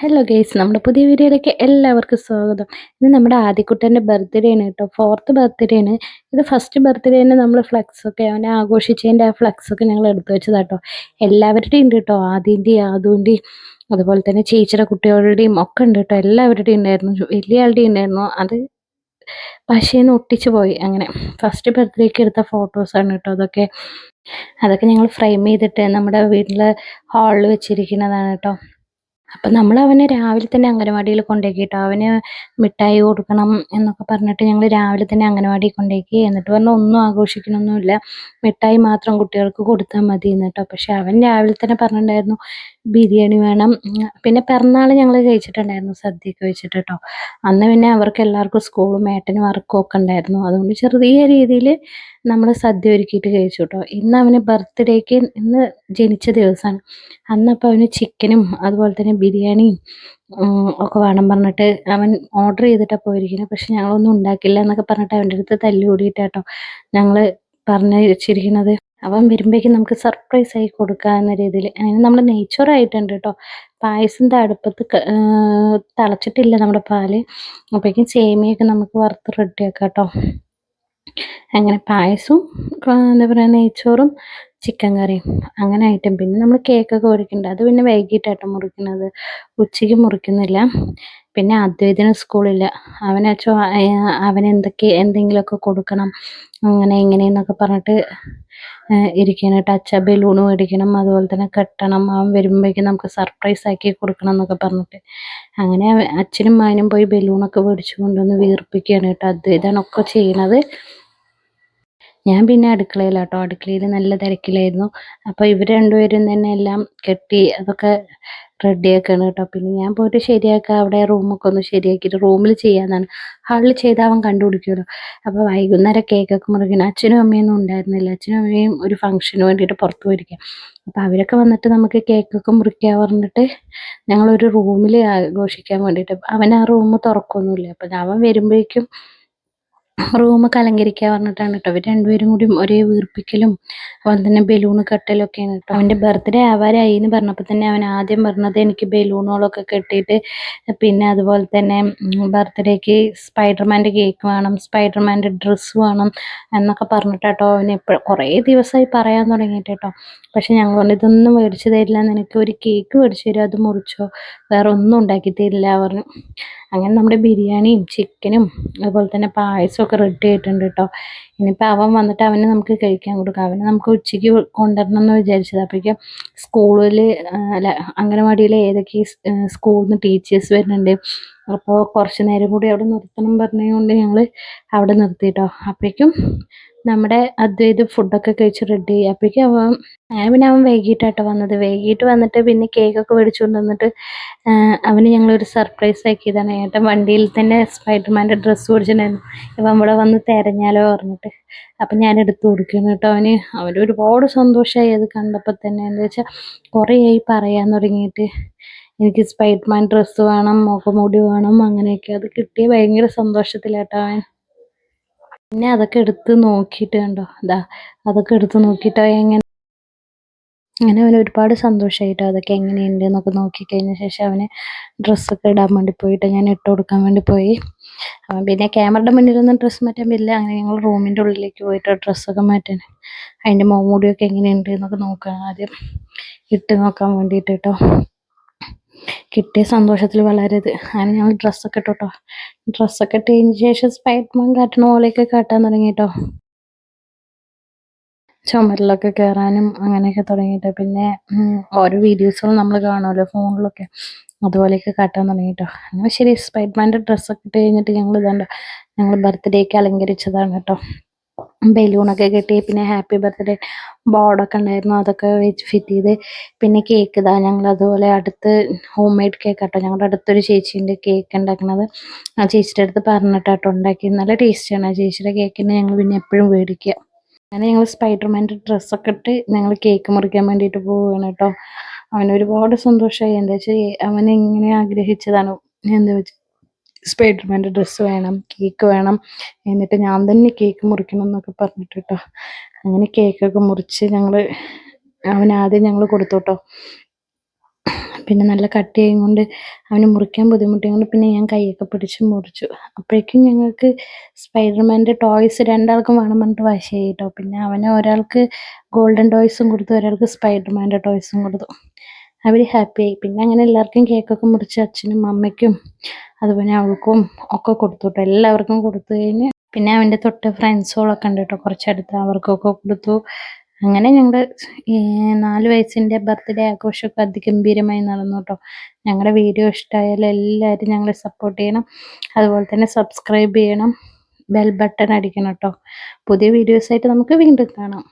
Hello guys നമ്മുടെ പുതിയ വീഡിയോയിലേക്ക് എല്ലാവർക്കും സ്വാഗതം. ഇന്ന് നമ്മുടെ ആദ്യക്കുട്ടന്റെ ബർത്ത്ഡേ ആണ് കേട്ടോ. ഫോർത്ത് ബർത്ത്ഡേ ആണ്. ഇത് ഫസ്റ്റ് ബർത്ത്ഡേന് നമ്മൾ ഫ്ലക്സ് ഒക്കെ അവനെ ആഘോഷിച്ചതിന്റെ ആ ഫ്ലക്സ് ഒക്കെ ഞങ്ങൾ എടുത്തു വെച്ചതാട്ടോ എല്ലാവരുടെയും ഉണ്ട് കേട്ടോ. ആദ്യന്റെയും ആദൂന്റെയും അതുപോലെ തന്നെ ചേച്ചിയുടെ കുട്ടികളുടെയും ഒക്കെ ഉണ്ട് കേട്ടോ. എല്ലാവരുടെയും ഉണ്ടായിരുന്നു. വലിയ ആളുടെയും ഉണ്ടായിരുന്നു. അത് പശേന്ന് ഒട്ടിച്ചു പോയി. അങ്ങനെ ഫസ്റ്റ് ബർത്ത്ഡേക്ക് എടുത്ത ഫോട്ടോസാണ് കേട്ടോ അതൊക്കെ. അതൊക്കെ ഞങ്ങൾ ഫ്രെയിം ചെയ്തിട്ട് നമ്മുടെ വീട്ടിൽ ഹാളിൽ വെച്ചിരിക്കുന്നതാണ് കേട്ടോ. അപ്പം നമ്മൾ അവനെ രാവിലെ തന്നെ അംഗനവാടിയിൽ കൊണ്ടുപോയിട്ടോ അവന് മിഠായി കൊടുക്കണം എന്നൊക്കെ പറഞ്ഞിട്ട് ഞങ്ങൾ രാവിലെ തന്നെ അംഗനവാടിയിൽ കൊണ്ടുപോയി എന്നിട്ട് പറഞ്ഞു ഒന്നും ആഘോഷിക്കണമൊന്നുമില്ല മിഠായി മാത്രം കുട്ടികൾക്ക് കൊടുത്താൽ മതി എന്നിട്ടോ പക്ഷെ അവൻ രാവിലെ തന്നെ പറഞ്ഞിട്ടുണ്ടായിരുന്നു ബിരിയാണി വേണം. പിന്നെ പിറന്നാൾ ഞങ്ങൾ കഴിച്ചിട്ടുണ്ടായിരുന്നു സദ്യയൊക്കെ വെച്ചിട്ട് കേട്ടോ. അന്ന് പിന്നെ അവർക്ക് എല്ലാവർക്കും സ്കൂളും ഏട്ടനും വർക്കും ഒക്കെ ഉണ്ടായിരുന്നു. അതുകൊണ്ട് ചെറിയ രീതിയിൽ നമ്മൾ സദ്യ ഒരുക്കിയിട്ട് കഴിച്ചു കേട്ടോ. ഇന്ന് അവന് ബർത്ത്ഡേക്ക് ഇന്ന് ജനിച്ച ദിവസമാണ്. അന്നപ്പോൾ അവന് ചിക്കനും അതുപോലെ തന്നെ ബിരിയാണിയും ഒക്കെ വേണം പറഞ്ഞിട്ട് അവൻ ഓർഡർ ചെയ്തിട്ടാണ് പോയിരിക്കുന്നത് പക്ഷെ ഞങ്ങളൊന്നും ഉണ്ടാക്കില്ല എന്നൊക്കെ പറഞ്ഞിട്ട് അവന്റെ അടുത്ത് തല്ലി കൂടിയിട്ടാട്ടോ ഞങ്ങൾ പറഞ്ഞു വെച്ചിരിക്കുന്നത് അവൻ വരുമ്പോഴേക്കും നമുക്ക് സർപ്രൈസ് ആയി കൊടുക്കുക എന്ന രീതിയിൽ. അങ്ങനെ നമ്മൾ നെയ്ച്ചോറായിട്ടുണ്ട് കേട്ടോ. പായസം അടുപ്പത്ത് തിളച്ചിട്ടില്ല നമ്മുടെ പാൽ. അപ്പോഴേക്കും സേമിയൊക്കെ നമുക്ക് വറുത്ത് റെഡിയാക്കാം കേട്ടോ. അങ്ങനെ പായസവും എന്താ പറയുക നെയ്ച്ചോറും ചിക്കൻ കറിയും അങ്ങനെ ഐറ്റം പിന്നെ നമ്മൾ കേക്കൊക്കെ മുറിക്കുന്നുണ്ട് അത് പിന്നെ വൈകിട്ടാട്ടോ മുറിക്കുന്നത്. ഉച്ചയ്ക്ക് മുറിക്കുന്നില്ല. പിന്നെ അദ്വൈതിന് സ്കൂളില്ല അവനച്ചോ അവന് എന്തൊക്കെ എന്തെങ്കിലുമൊക്കെ കൊടുക്കണം. അങ്ങനെ ഇങ്ങനെയെന്നൊക്കെ പറഞ്ഞിട്ട് ഇരിക്കണം ടച്ച ബലൂണ് മേടിക്കണം. അതുപോലെ തന്നെ കെട്ടണം. അവൻ വരുമ്പോഴേക്കും നമുക്ക് സർപ്രൈസ് ആക്കി കൊടുക്കണം എന്നൊക്കെ പറഞ്ഞിട്ട്. അങ്ങനെ അച്ഛനും മകനും പോയി ബലൂണൊക്കെ മേടിച്ചു കൊണ്ടുവന്ന് വീർപ്പിക്കുകയാണ് കേട്ടോ. അദ്വൈതാണ് ഒക്കെ ചെയ്യണത് ഞാൻ പിന്നെ അടുക്കളയിലാട്ടോ. അടുക്കളയിൽ നല്ല തിരക്കിലായിരുന്നു. അപ്പോൾ ഇവർ രണ്ടുപേരും തന്നെ എല്ലാം കെട്ടി അതൊക്കെ റെഡിയാക്കാണ് കേട്ടോ. പിന്നെ ഞാൻ പോയിട്ട് ശരിയാക്കുക അവിടെ റൂമൊക്കെ ഒന്ന് ശരിയാക്കിയിട്ട് റൂമിൽ ചെയ്യാന്നാണ്. ഹാളിൽ ചെയ്താൽ അവൻ കണ്ടുപിടിക്കുമല്ലോ. അപ്പോൾ വൈകുന്നേരം കേക്കൊക്കെ മുറിക്കണം അച്ഛനും അമ്മയൊന്നും ഉണ്ടായിരുന്നില്ല. അച്ഛനും അമ്മയും ഒരു ഫംഗ്ഷന് വേണ്ടിയിട്ട് പുറത്തു പോയിരിക്കാം. അപ്പോൾ അവരൊക്കെ വന്നിട്ട് നമുക്ക് കേക്കൊക്കെ മുറിക്കാൻ പറഞ്ഞിട്ട് ഞങ്ങളൊരു റൂമിൽ ആഘോഷിക്കാൻ വേണ്ടിയിട്ട്. അവൻ ആ റൂം തുറക്കൊന്നുമില്ല. അപ്പോൾ അവൻ വരുമ്പോഴേക്കും റൂമൊക്കെ അലങ്കരിക്കാൻ പറഞ്ഞിട്ടാണ് കേട്ടോ അവർ രണ്ടുപേരും കൂടി ഒരേ വീർപ്പിക്കലും അതുപോലെ തന്നെ ബലൂൺ കെട്ടലൊക്കെയാണ് കേട്ടോ അവന്റെ ബർത്ത്ഡേ ആവാരായി എന്ന് പറഞ്ഞപ്പോൾ തന്നെ അവൻ ആദ്യം പറഞ്ഞത് എനിക്ക് ബലൂണുകളൊക്കെ കെട്ടിയിട്ട് പിന്നെ അതുപോലെ തന്നെ ബർത്ത്ഡേക്ക് സ്പൈഡർമാന്റെ കേക്ക് വേണം സ്പൈഡർമാന്റെ ഡ്രസ്സ് വേണം എന്നൊക്കെ പറഞ്ഞിട്ടാട്ടോ അവന് എപ്പോഴും കുറേ ദിവസമായി പറയാൻ തുടങ്ങിയിട്ട് കേട്ടോ പക്ഷെ ഞങ്ങൾ ഇതൊന്നും മേടിച്ച് തരില്ല നിനക്ക് ഒരു കേക്ക് മേടിച്ച് തരും അത് മുറിച്ചോ? വേറെ ഒന്നും ഉണ്ടാക്കി തരില്ല പറഞ്ഞു. അങ്ങനെ നമ്മുടെ ബിരിയാണിയും ചിക്കനും അതുപോലെ തന്നെ പായസമൊക്കെ റെഡി ആയിട്ടുണ്ട് കേട്ടോ ഇനിയിപ്പോൾ അവൻ വന്നിട്ട് അവന് നമുക്ക് കഴിക്കാൻ കൊടുക്കാം. അവന് നമുക്ക് ഉച്ചയ്ക്ക് കൊണ്ടുവരണം എന്ന് വിചാരിച്ചത്. അപ്പോഴേക്കും സ്കൂളിൽ അല്ല അംഗനവാടിയിൽ ഏതൊക്കെ സ്കൂളിൽ നിന്ന് ടീച്ചേഴ്സ് വരുന്നുണ്ട്. അപ്പോൾ കുറച്ച് നേരം കൂടി അവിടെ നിർത്തണം പറഞ്ഞതുകൊണ്ട് ഞങ്ങൾ അവിടെ നിർത്തി കേട്ടോ അപ്പോഴേക്കും നമ്മുടെ അദ്വൈത് ഫുഡൊക്കെ കഴിച്ച് റെഡി ആയി. അപ്പോഴേക്കും അവൻ അങ്ങനെ പിന്നെ അവൻ വൈകിട്ടാട്ടോ വന്നത്. വൈകിട്ട് വന്നിട്ട് പിന്നെ കേക്കൊക്കെ മേടിച്ചുകൊണ്ട് വന്നിട്ട് അവന് ഞങ്ങളൊരു സർപ്രൈസ് ആക്കിയതാണ്. ഏട്ടൻ വണ്ടിയിൽ തന്നെ സ്പൈഡർമാന്റെ ഡ്രസ്സ് മേടിച്ചിട്ടുണ്ടായിരുന്നു. ഇവൻ ഇവിടെ വന്ന് തിരഞ്ഞാലോ പറഞ്ഞിട്ട്. അപ്പം ഞാൻ എടുത്തു കൊടുക്കുന്നു കേട്ടോ അവന്. അവന് ഒരുപാട് സന്തോഷമായി അത് കണ്ടപ്പോൾ തന്നെ. എന്താ വെച്ചാൽ ആയി പറയാൻ തുടങ്ങിയിട്ട്. എനിക്ക് സ്പൈഡർമാൻ ഡ്രസ്സ് വേണം മുഖമൂടി വേണം അങ്ങനെയൊക്കെ. അത് കിട്ടിയ ഭയങ്കര സന്തോഷത്തിലാട്ടോ അവൻ. പിന്നെ അതൊക്കെ എടുത്ത് നോക്കിയിട്ട് കണ്ടോ? അതാ അതൊക്കെ എടുത്ത് നോക്കിയിട്ട് എങ്ങനെ അങ്ങനെ അവന് ഒരുപാട് സന്തോഷമായിട്ട് അതൊക്കെ എങ്ങനെയുണ്ട് എന്നൊക്കെ നോക്കി കഴിഞ്ഞ ശേഷം അവന് ഡ്രസ്സൊക്കെ ഇടാൻ വേണ്ടി പോയിട്ട് ഞാൻ ഇട്ട് കൊടുക്കാൻ വേണ്ടി പോയി. അവൻ പിന്നെ ക്യാമറയുടെ മുന്നിലൊന്നും ഡ്രസ്സ് മാറ്റാൻ പറ്റില്ല. അങ്ങനെ ഞങ്ങൾ റൂമിന്റെ ഉള്ളിലേക്ക് പോയിട്ട് ഡ്രസ്സൊക്കെ മാറ്റാൻ. അതിന്റെ മോമൂടിയൊക്കെ എങ്ങനെയുണ്ട് എന്നൊക്കെ നോക്കാൻ ആദ്യം ഇട്ട് നോക്കാൻ വേണ്ടിയിട്ട് കേട്ടോ കിട്ടിയ സന്തോഷത്തിൽ വളരെ ഇത് അങ്ങനെ ഞങ്ങൾ ഡ്രസ്സൊക്കെ ഇട്ടു ഡ്രസ്സൊക്കെ ഇട്ടതിന് ശേഷം സ്പൈഡർമാൻ കാട്ടണ പോലെയൊക്കെ കാട്ടാൻ തുടങ്ങി കേട്ടോ ചുമരിലൊക്കെ കയറാനും അങ്ങനെയൊക്കെ തുടങ്ങിയിട്ട്. പിന്നെ ഓരോ വീഡിയോസുകളും നമ്മൾ കാണുമല്ലോ ഫോണിലൊക്കെ. അതുപോലെയൊക്കെ കാട്ടാൻ തുടങ്ങിയിട്ടോ. അങ്ങനെ ശരി സ്പൈഡ്മാന്റെ ഡ്രസ്സൊക്കെ ഇട്ട് കഴിഞ്ഞിട്ട് ഞങ്ങൾ ഇതാണ്ട് ഞങ്ങൾ ബർത്ത്ഡേക്ക് അലങ്കരിച്ചതാണ് കേട്ടോ. ബലൂണൊക്കെ കെട്ടി പിന്നെ ഹാപ്പി ബർത്ത്ഡേ ബോർഡൊക്കെ ഉണ്ടായിരുന്നു അതൊക്കെ വെച്ച് ഫിറ്റ് ചെയ്ത്. പിന്നെ കേക്ക് ഇതാ ഞങ്ങൾ അതുപോലെ അടുത്ത് ഹോം മെയ്ഡ് കേക്ക് ആട്ടോ ഞങ്ങളുടെ അടുത്തൊരു ചേച്ചീന്റെ കേക്ക് ഉണ്ടാക്കുന്നത് ആ ചേച്ചിയുടെ അടുത്ത് പറഞ്ഞിട്ടാട്ടോ ഉണ്ടാക്കി നല്ല ടേസ്റ്റിയാണ് ആ ചേച്ചിയുടെ കേക്കിന് ഞങ്ങൾ പിന്നെ എപ്പോഴും മേടിക്കുക. അങ്ങനെ ഞങ്ങൾ സ്പൈഡർമാന്റെ ഡ്രസ്സൊക്കെ ഇട്ട് ഞങ്ങൾ കേക്ക് മുറിക്കാൻ വേണ്ടിയിട്ട് പോവുകയാണ് കേട്ടോ. അവന് ഒരുപാട് സന്തോഷമായി എന്താ വെച്ചാൽ അവൻ ഇങ്ങനെ ആഗ്രഹിച്ചതാണ് എന്താ വെച്ചാൽ സ്പൈഡർമാന്റെ ഡ്രസ്സ് വേണം കേക്ക് വേണം എന്നിട്ട് ഞാൻ തന്നെ കേക്ക് മുറിക്കണം എന്നൊക്കെ പറഞ്ഞിട്ട് കേട്ടോ. അങ്ങനെ കേക്കൊക്കെ മുറിച്ച് ഞങ്ങൾ അവനാദ്യം ഞങ്ങൾ കൊടുത്തു കേട്ടോ. പിന്നെ നല്ല കട്ടിയായും കൊണ്ട് അവന് മുറിക്കാൻ ബുദ്ധിമുട്ടിയത് കൊണ്ട് പിന്നെ ഞാൻ കൈയൊക്കെ പിടിച്ച് മുറിച്ചു. അപ്പോഴേക്കും ഞങ്ങൾക്ക് സ്പൈഡർമാന്റെ ടോയ്സ് രണ്ടാൾക്കും വേണം പറഞ്ഞിട്ട് വാശിയായി കേട്ടോ. പിന്നെ അവനെ ഒരാൾക്ക് ഗോൾഡൻ ടോയ്സും കൊടുത്തു ഒരാൾക്ക് സ്പൈഡർമാന്റെ ടോയ്സും കൊടുത്തു. അവർ ഹാപ്പിയായി പിന്നെ അങ്ങനെ എല്ലാവർക്കും കേക്കൊക്കെ മുറിച്ച് അച്ഛനും അമ്മയ്ക്കും അതുപോലെ അവൾക്കും ഒക്കെ കൊടുത്തു കേട്ടോ. എല്ലാവർക്കും കൊടുത്തു കഴിഞ്ഞ് പിന്നെ അവന്റെ തൊട്ട് ഫ്രണ്ട്സുകളൊക്കെ ഉണ്ട് കേട്ടോ. കുറച്ചടുത്ത് അവർക്കൊക്കെ കൊടുത്തു. അങ്ങനെ ഞങ്ങളുടെ നാല് വയസ്സിന്റെ ബർത്ത്ഡേ ആഘോഷമൊക്കെ അതിഗംഭീരമായി നടന്നു കേട്ടോ ഞങ്ങളുടെ വീഡിയോ ഇഷ്ടമായാൽ എല്ലാവരും ഞങ്ങളെ സപ്പോർട്ട് ചെയ്യണം. അതുപോലെ തന്നെ സബ്സ്ക്രൈബ് ചെയ്യണം. ബെൽ ബട്ടൺ അടിക്കണം കേട്ടോ പുതിയ വീഡിയോസായിട്ട് നമുക്ക് വീണ്ടും കാണാം.